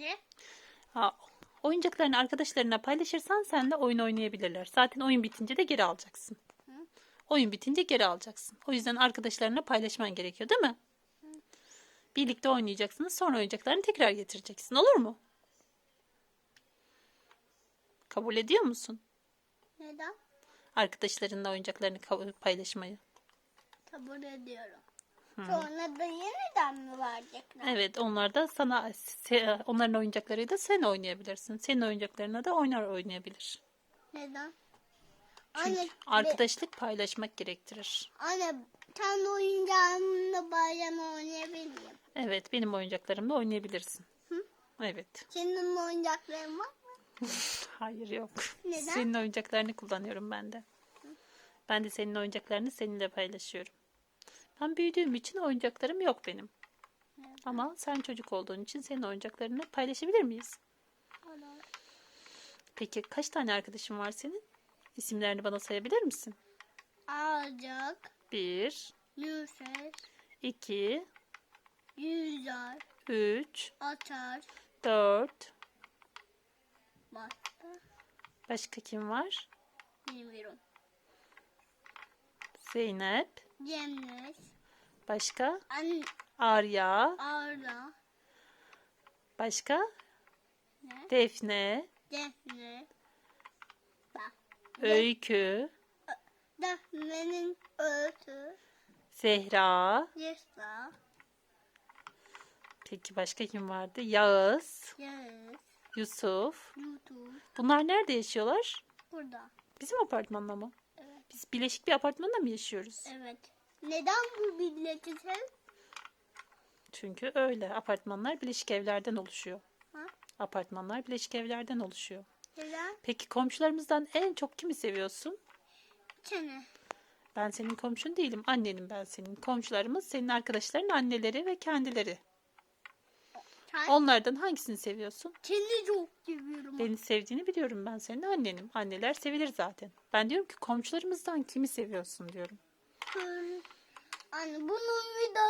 Ne? Ha, oyuncaklarını arkadaşlarına paylaşırsan sen de oyun oynayabilirler. Zaten oyun bitince de geri alacaksın. Oyun bitince geri alacaksın. O yüzden arkadaşlarına paylaşman gerekiyor değil mi? Birlikte oynayacaksınız. Sonra oyuncaklarını tekrar getireceksin. Olur mu? Kabul ediyor musun? Neden? Arkadaşlarınla oyuncaklarını paylaşmayı. Kabul ediyorum. Sonra da yeniden mi verecekler? Evet, onlar da sana se- onların oyuncaklarıyla da sen oynayabilirsin. Senin oyuncaklarına da oynar oynayabilir. Neden? Çünkü Anne, arkadaşlık paylaşmak gerektirir. anne kendi oyuncağımla bayram oynayabilir miyim? Evet, benim oyuncaklarımla oynayabilirsin. Evet. Senin oyuncakların var mı? Hayır yok. Neden? Senin oyuncaklarını kullanıyorum ben de. Ben de senin oyuncaklarını seninle paylaşıyorum. Ben büyüdüğüm için oyuncaklarım yok benim. Ama sen çocuk olduğun için senin oyuncaklarını paylaşabilir miyiz? Olur. Peki kaç tane arkadaşın var senin? İsimlerini bana sayabilir misin? Alacak, Bir, Yusuf, iki, yüzer, üç, atar, dört. başka Başka kim var? bilmiyorum. Zeynep. Cennet, Başka? Anne, Arya. Arda, Başka? Ne? Defne. Defne, bak, Öykü. Defne'nin ötü, Zehra. Yesa, Peki başka kim vardı? Yağız. Yağız, Yusuf. YouTube, Bunlar nerede yaşıyorlar? burada. Bizim apartmanda mı? Biz birleşik bir apartmanda mı yaşıyoruz? Evet. Neden bu sen? Çünkü öyle. Apartmanlar birleşik evlerden oluşuyor. Ha? Apartmanlar birleşik evlerden oluşuyor. Neden? Peki komşularımızdan en çok kimi seviyorsun? Çene. Ben senin komşun değilim. Annenim ben senin. Komşularımız senin arkadaşların anneleri ve kendileri. Sen Onlardan hangisini seviyorsun? seni çok seviyorum. Beni sevdiğini biliyorum ben senin annenim. Anneler sevilir zaten. Ben diyorum ki komşularımızdan kimi seviyorsun diyorum. Şöyle. Anne bunun vida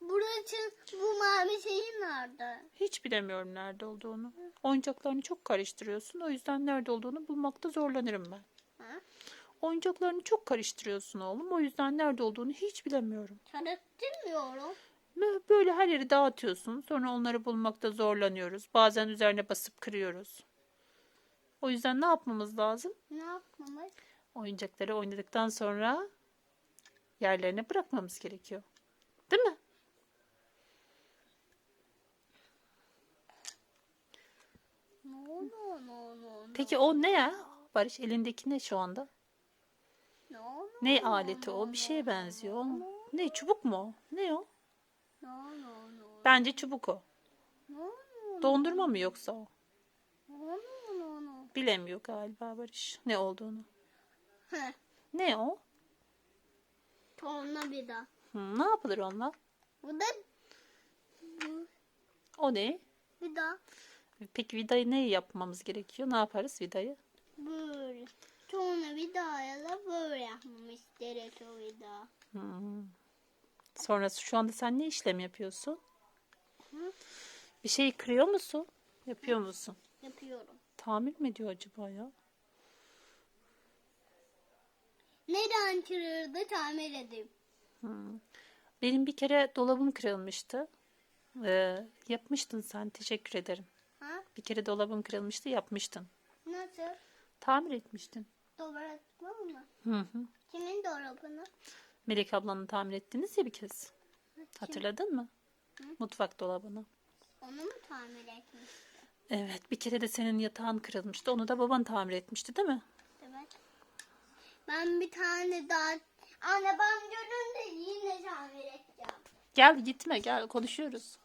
burası bu mavi şeyi nerede? Hiç bilemiyorum nerede olduğunu. Oyuncaklarını çok karıştırıyorsun. O yüzden nerede olduğunu bulmakta zorlanırım ben. Ha? Oyuncaklarını çok karıştırıyorsun oğlum. O yüzden nerede olduğunu hiç bilemiyorum. Çalıştırmıyorum. Bö- Böyle her yeri dağıtıyorsun. Sonra onları bulmakta zorlanıyoruz. Bazen üzerine basıp kırıyoruz. O yüzden ne yapmamız lazım? Ne yapmamız? Oyuncakları oynadıktan sonra yerlerine bırakmamız gerekiyor. Değil mi? No no no no. Peki o ne ya? Barış elindeki ne şu anda? No no. Ne aleti o? Bir şeye benziyor. O Ne çubuk mu? Ne o? No no no. Bence çubuk o. Dondurma mı yoksa o? Bilemiyor galiba Barış ne olduğunu. Ne o? Tornavida. Hı, ne yapılır onunla? Bu da O ne? vida. Peki vidayı ne yapmamız gerekiyor? Ne yaparız vidayı? Böyle. Da böyle yapmamız gerekiyor vida. Hmm. Sonra şu anda sen ne işlem yapıyorsun? Bir şey kırıyor musun? Yapıyor musun? Yapıyorum. Tamir mi ediyor acaba ya? Neden kırıldı tamir edeyim. Benim bir kere dolabım kırılmıştı. Ee, yapmıştın sen. Teşekkür ederim. Ha? Bir kere dolabım kırılmıştı. Yapmıştın. Nasıl? Tamir etmiştin. Doğratma mı? Hı hı. Kimin dolabını? Melek ablanı tamir ettiniz ya bir kez. Hatırladın mı? Mutfak dolabını. Onu mu tamir etmiş? Evet, bir kere de senin yatağın kırılmıştı. Onu da baban tamir etmişti, değil mi? Evet. Ben bir tane daha... Anne ben görünce yine tamir edeceğim. Gel gitme, gel konuşuyoruz.